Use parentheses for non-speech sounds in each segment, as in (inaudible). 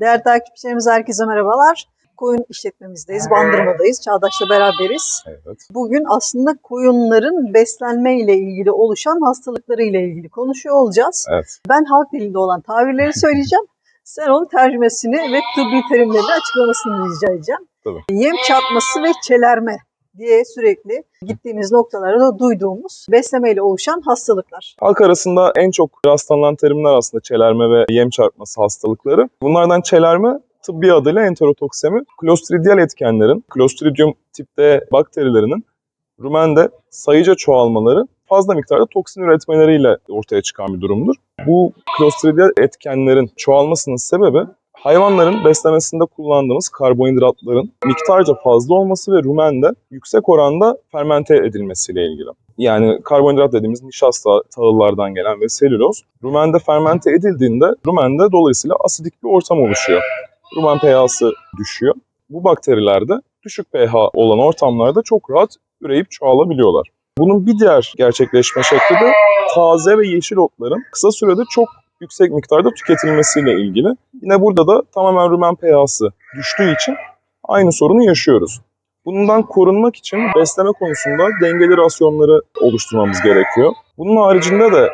Değerli takipçilerimiz herkese merhabalar. Koyun işletmemizdeyiz, Bandırma'dayız. Çağdaş'la beraberiz. Evet. Bugün aslında koyunların beslenme ile ilgili oluşan hastalıkları ile ilgili konuşuyor olacağız. Evet. Ben halk dilinde olan tabirleri söyleyeceğim. (laughs) Sen onun tercümesini ve tıbbi terimlerini açıklamasını rica edeceğim. Tabii. Yem çarpması ve çelerme diye sürekli gittiğimiz noktalarda duyduğumuz beslenme ile oluşan hastalıklar. Halk arasında en çok rastlanan terimler aslında çelerme ve yem çarpması hastalıkları. Bunlardan çelerme tıbbi adıyla enterotoksemi, klostridial etkenlerin, Clostridium tipte bakterilerinin rumende sayıca çoğalmaları fazla miktarda toksin üretmeleriyle ortaya çıkan bir durumdur. Bu klostridial etkenlerin çoğalmasının sebebi hayvanların beslemesinde kullandığımız karbonhidratların miktarca fazla olması ve rumende yüksek oranda fermente edilmesiyle ilgili. Yani karbonhidrat dediğimiz nişasta, tahıllardan gelen ve selüloz rumende fermente edildiğinde rumende dolayısıyla asidik bir ortam oluşuyor. Rumen pH'sı düşüyor. Bu bakterilerde düşük pH olan ortamlarda çok rahat üreyip çoğalabiliyorlar. Bunun bir diğer gerçekleşme şekli de taze ve yeşil otların kısa sürede çok yüksek miktarda tüketilmesiyle ilgili. Yine burada da tamamen rumen pH'sı düştüğü için aynı sorunu yaşıyoruz. Bundan korunmak için besleme konusunda dengeli rasyonları oluşturmamız gerekiyor. Bunun haricinde de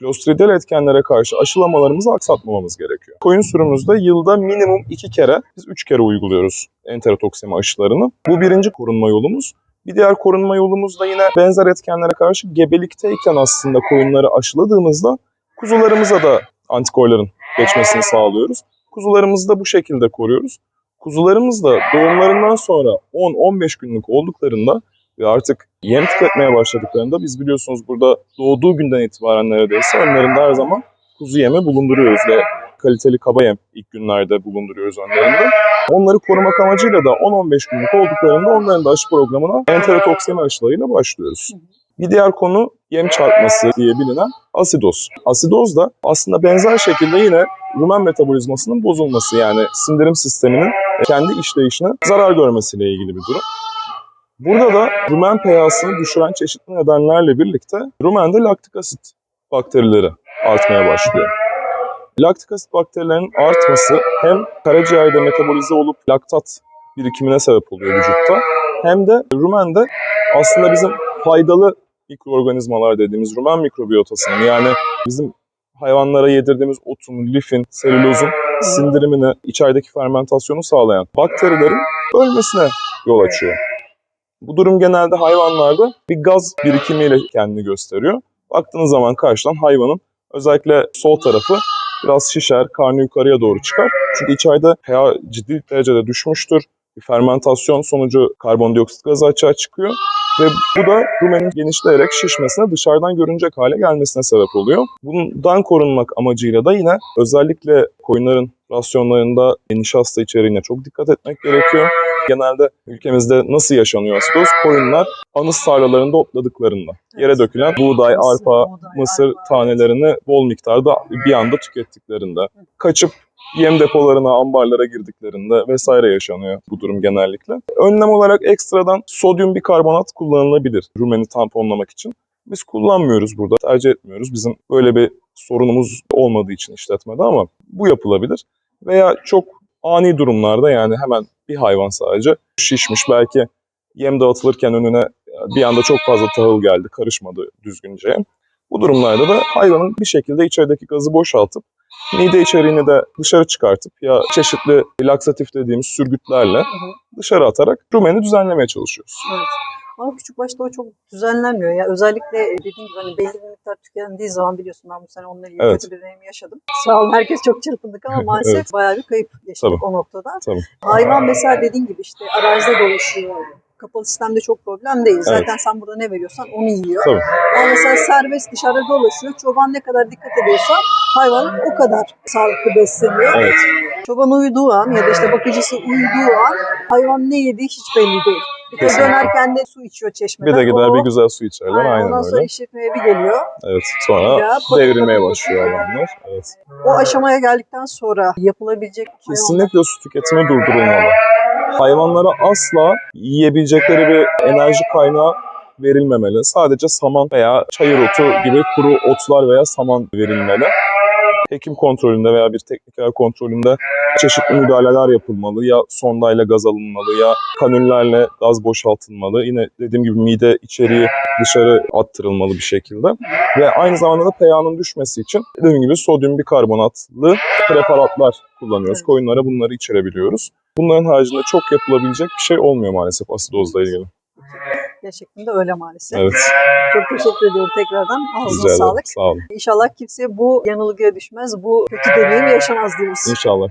Clostridial etkenlere karşı aşılamalarımızı aksatmamamız gerekiyor. Koyun sürümümüzde yılda minimum 2 kere, biz 3 kere uyguluyoruz enterotoksemi aşılarını. Bu birinci korunma yolumuz. Bir diğer korunma yolumuz da yine benzer etkenlere karşı gebelikteyken aslında koyunları aşıladığımızda kuzularımıza da antikorların geçmesini sağlıyoruz. Kuzularımızı da bu şekilde koruyoruz. Kuzularımız da doğumlarından sonra 10-15 günlük olduklarında ve artık yem tüketmeye başladıklarında biz biliyorsunuz burada doğduğu günden itibaren neredeyse önlerinde her zaman kuzu yemi bulunduruyoruz ve kaliteli kaba yem ilk günlerde bulunduruyoruz önlerinde. Onları korumak amacıyla da 10-15 günlük olduklarında onların da aşı programına enterotoksemi aşılarıyla başlıyoruz. Bir diğer konu yem çarpması diye bilinen asidoz. Asidoz da aslında benzer şekilde yine rumen metabolizmasının bozulması yani sindirim sisteminin kendi işleyişine zarar görmesiyle ilgili bir durum. Burada da rumen pH'sını düşüren çeşitli nedenlerle birlikte rumende laktik asit bakterileri artmaya başlıyor. Laktik asit bakterilerinin artması hem karaciğerde metabolize olup laktat birikimine sebep oluyor vücutta hem de rumende aslında bizim faydalı mikroorganizmalar dediğimiz rumen mikrobiyotasının yani bizim hayvanlara yedirdiğimiz otun, lifin, selülozun sindirimini, içerideki fermentasyonu sağlayan bakterilerin ölmesine yol açıyor. Bu durum genelde hayvanlarda bir gaz birikimiyle kendini gösteriyor. Baktığınız zaman karşıdan hayvanın özellikle sol tarafı biraz şişer, karnı yukarıya doğru çıkar. Çünkü içeride pH ciddi derecede düşmüştür. Bir fermentasyon sonucu karbondioksit gazı açığa çıkıyor. Ve bu da rumenin genişleyerek şişmesine, dışarıdan görünecek hale gelmesine sebep oluyor. Bundan korunmak amacıyla da yine özellikle koyunların rasyonlarında nişasta içeriğine çok dikkat etmek gerekiyor. Genelde ülkemizde nasıl yaşanıyor asidoz? Koyunlar anız tarlalarında otladıklarında yere dökülen buğday, arpa, mısır tanelerini bol miktarda bir anda tükettiklerinde, kaçıp yem depolarına, ambarlara girdiklerinde vesaire yaşanıyor bu durum genellikle. Önlem olarak ekstradan sodyum bikarbonat kullanılabilir rumeni tamponlamak için. Biz kullanmıyoruz burada, tercih etmiyoruz. Bizim böyle bir sorunumuz olmadığı için işletmede ama bu yapılabilir. Veya çok ani durumlarda yani hemen bir hayvan sadece şişmiş belki yem dağıtılırken önüne bir anda çok fazla tahıl geldi, karışmadı düzgünce. Bu durumlarda da hayvanın bir şekilde içerideki gazı boşaltıp mide içeriğini de dışarı çıkartıp ya çeşitli laksatif dediğimiz sürgütlerle dışarı atarak rumeni düzenlemeye çalışıyoruz. Evet. Ama küçük başta o çok düzenlenmiyor. Ya özellikle dediğim gibi hani belli bir miktar tükendiği zaman biliyorsun ben bu sene onunla ilgili Evet. kötü bir deneyim yaşadım. Sağ olun herkes çok çırpındık ama (laughs) maalesef Evet. bayağı bir kayıp yaşadık Tabii. o noktada. Tabii. Hayvan mesela dediğin gibi işte arazide dolaşıyor. Kapalı sistemde çok problem değil. Zaten Evet. sen burada ne veriyorsan onu yiyor. Tabii. Ama mesela serbest dışarıda dolaşıyor. Çoban ne kadar dikkat ediyorsa hayvan o kadar sağlıklı besleniyor. Evet. Çoban uyuduğu an ya da işte bakıcısı uyuduğu an hayvan ne yediği hiç belli değil. Bir de dönerken de su içiyor çeşmeden. Bir de gider O- bir güzel su içerler Aynen, aynen ondan sonra öyle. işletmeye bir geliyor. Evet sonra Ya, devrilmeye başlıyor hayvanlar. Evet. O aşamaya geldikten sonra yapılabilecek Kesinlikle su tüketimi durdurulmalı. Hayvanlara asla yiyebilecekleri bir enerji kaynağı verilmemeli. Sadece saman veya çayır otu gibi kuru otlar veya saman verilmeli. Hekim kontrolünde veya bir tekniker kontrolünde çeşitli müdahaleler yapılmalı. Ya sondayla gaz alınmalı ya kanüllerle gaz boşaltılmalı. Yine dediğim gibi mide içeriği dışarı attırılmalı bir şekilde. Ve aynı zamanda da pH'nın düşmesi için dediğim gibi sodyum bikarbonatlı preparatlar kullanıyoruz. Koyunlara bunları içirebiliyoruz. Bunların haricinde çok yapılabilecek bir şey olmuyor maalesef asidozla ilgili. Gerçekten de öyle maalesef. Evet. Çok teşekkür ediyorum tekrardan. Ağzına sağlık. Sağ olun. İnşallah kimse bu yanılgıya düşmez, bu kötü deneyim yaşamaz diyoruz. İnşallah.